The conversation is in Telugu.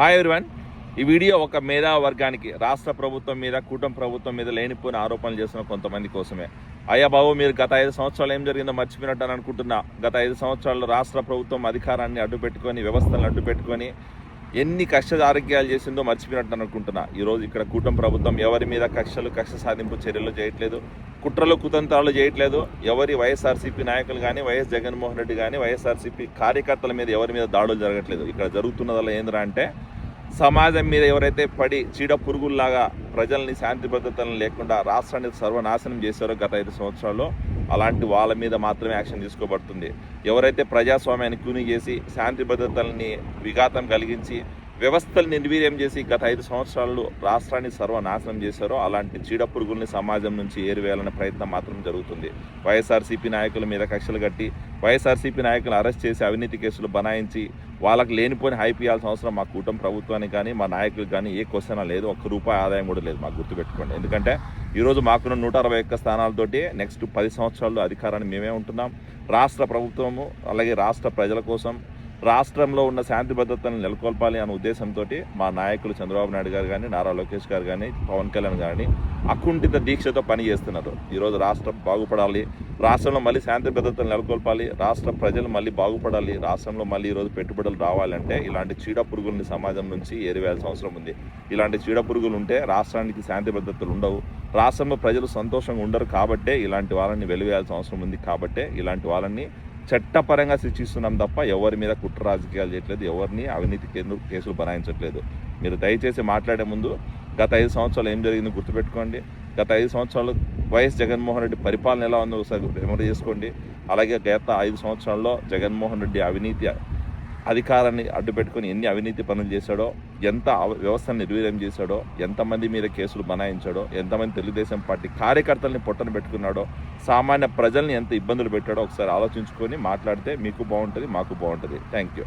హాయ్ ఎవరివన్ ఈ వీడియో ఒక మేధా వర్గానికి రాష్ట్ర ప్రభుత్వం మీద కూటమి ప్రభుత్వం మీద లేనిపోయిన ఆరోపణలు చేస్తున్న కొంతమంది కోసమే. అయ్యా బాబు మీరు గత ఐదు సంవత్సరాలు ఏం జరిగిందో మర్చిపోయినట్టు అని అనుకుంటున్నా. గత ఐదు సంవత్సరాల్లో రాష్ట్ర ప్రభుత్వం అధికారాన్ని అడ్డు పెట్టుకొని వ్యవస్థలను అడ్డు పెట్టుకొని ఎన్ని కక్ష ఆరోగ్యాలు చేసిందో మర్చిపోయినట్టు అని అనుకుంటున్నా. ఈరోజు ఇక్కడ కూటమి ప్రభుత్వం ఎవరి మీద కక్షలు కక్ష సాధింపు చర్యలు చేయట్లేదు కుట్రలు కుతంత్రాలు చేయట్లేదు. ఎవరి వైఎస్ఆర్సీపీ నాయకులు కానీ వైఎస్ జగన్మోహన్ రెడ్డి కానీ వైఎస్ఆర్సీపీ కార్యకర్తల మీద ఎవరి మీద దాడులు జరగట్లేదు. ఇక్కడ జరుగుతున్నదల్లా ఏంద్రా అంటే సమాజం మీద ఎవరైతే పడి చీడ పురుగుల్లాగా ప్రజల్ని శాంతి భద్రతలను లేకుండా రాష్ట్రాన్ని సర్వనాశనం చేశారో గత ఐదు సంవత్సరాల్లో అలాంటి వాళ్ళ మీద మాత్రమే యాక్షన్ తీసుకోబడుతుంది. ఎవరైతే ప్రజాస్వామ్యాన్ని కూని చేసి శాంతి భద్రతల్ని విఘాతం కలిగించి వ్యవస్థలు నిర్వీర్యం చేసి గత ఐదు సంవత్సరాలు రాష్ట్రాన్ని సర్వనాశనం చేశారో అలాంటి చీడ పురుగుల్ని సమాజం నుంచి ఏరివేయాలనే ప్రయత్నం మాత్రం జరుగుతుంది. వైఎస్ఆర్సీపీ నాయకుల మీద కక్షలు కట్టి వైఎస్ఆర్సీపీ నాయకులను అరెస్ట్ చేసి అవినీతి కేసులు బనాయించి వాళ్ళకి లేనిపోయిన హైప్ ఇవ్వాల్సిన అవసరం మా కూటమి ప్రభుత్వానికి కానీ మా నాయకులకు కానీ ఏ క్వశ్చన్ లేదు. ఒక్క రూపాయి ఆదాయం కూడా లేదు మాకు గుర్తుపెట్టుకోండి. ఎందుకంటే ఈరోజు మాకున్న నూట అరవై ఒక్క స్థానాలతోటి నెక్స్ట్ పది సంవత్సరాల్లో అధికారాన్ని మేమే ఉంటున్నాం. రాష్ట్ర ప్రభుత్వము అలాగే రాష్ట్ర ప్రజల కోసం రాష్ట్రంలో ఉన్న శాంతి భద్రతలను నెలకొల్పాలి అనే ఉద్దేశంతో మా నాయకులు చంద్రబాబు నాయుడు గారు కానీ నారా లోకేష్ గారు కానీ పవన్ కళ్యాణ్ కానీ అకుంఠిత దీక్షతో పనిచేస్తున్నారు ఈరోజు రాష్ట్రం బాగుపడాలి. రాష్ట్రంలో మళ్ళీ శాంతి భద్రతలు నెలకొల్పాలి. రాష్ట్ర ప్రజలు మళ్ళీ బాగుపడాలి. రాష్ట్రంలో మళ్ళీ ఈరోజు పెట్టుబడులు రావాలంటే ఇలాంటి చీడ పురుగుల్ని సమాజం నుంచి ఏరివేయాల్సిన అవసరం ఉంది. ఇలాంటి చీడ పురుగులు ఉంటే రాష్ట్రానికి శాంతి భద్రతలు ఉండవు. రాష్ట్రంలో ప్రజలు సంతోషంగా ఉండరు కాబట్టే ఇలాంటి వాళ్ళని వెలివేయాల్సిన అవసరం ఉంది కాబట్టే ఇలాంటి వాళ్ళని చట్టపరంగా శిక్షిస్తున్నాం తప్ప ఎవరి మీద కుట్ర రాజకీయాలు చేయట్లేదు ఎవరిని అవినీతి కేంద్ర కేసులు బనాయించట్లేదు. మీరు దయచేసి మాట్లాడే ముందు గత ఐదు సంవత్సరాలు ఏం జరిగిందో గుర్తుపెట్టుకోండి. గత ఐదు సంవత్సరాలు వైఎస్ జగన్మోహన్ రెడ్డి పరిపాలన ఎలా ఉందో ఒకసారి మెమరీ చేసుకోండి. అలాగే గత ఐదు సంవత్సరాల్లో జగన్మోహన్ రెడ్డి అవినీతి అధికారాన్ని అడ్డుపెట్టుకొని ఎన్ని అవినీతి పనులు చేశాడో ఎంత వ్యవస్థను నిర్వీర్యం చేశాడో ఎంతమంది మీద కేసులు బనాయించాడో ఎంతమంది తెలుగుదేశం పార్టీ కార్యకర్తల్ని పొట్టన పెట్టుకున్నాడో సామాన్య ప్రజల్ని ఎంత ఇబ్బందులు పెట్టాడో ఒకసారి ఆలోచించుకొని మాట్లాడితే మీకు బాగుంటుంది మాకు బాగుంటుంది. Thank you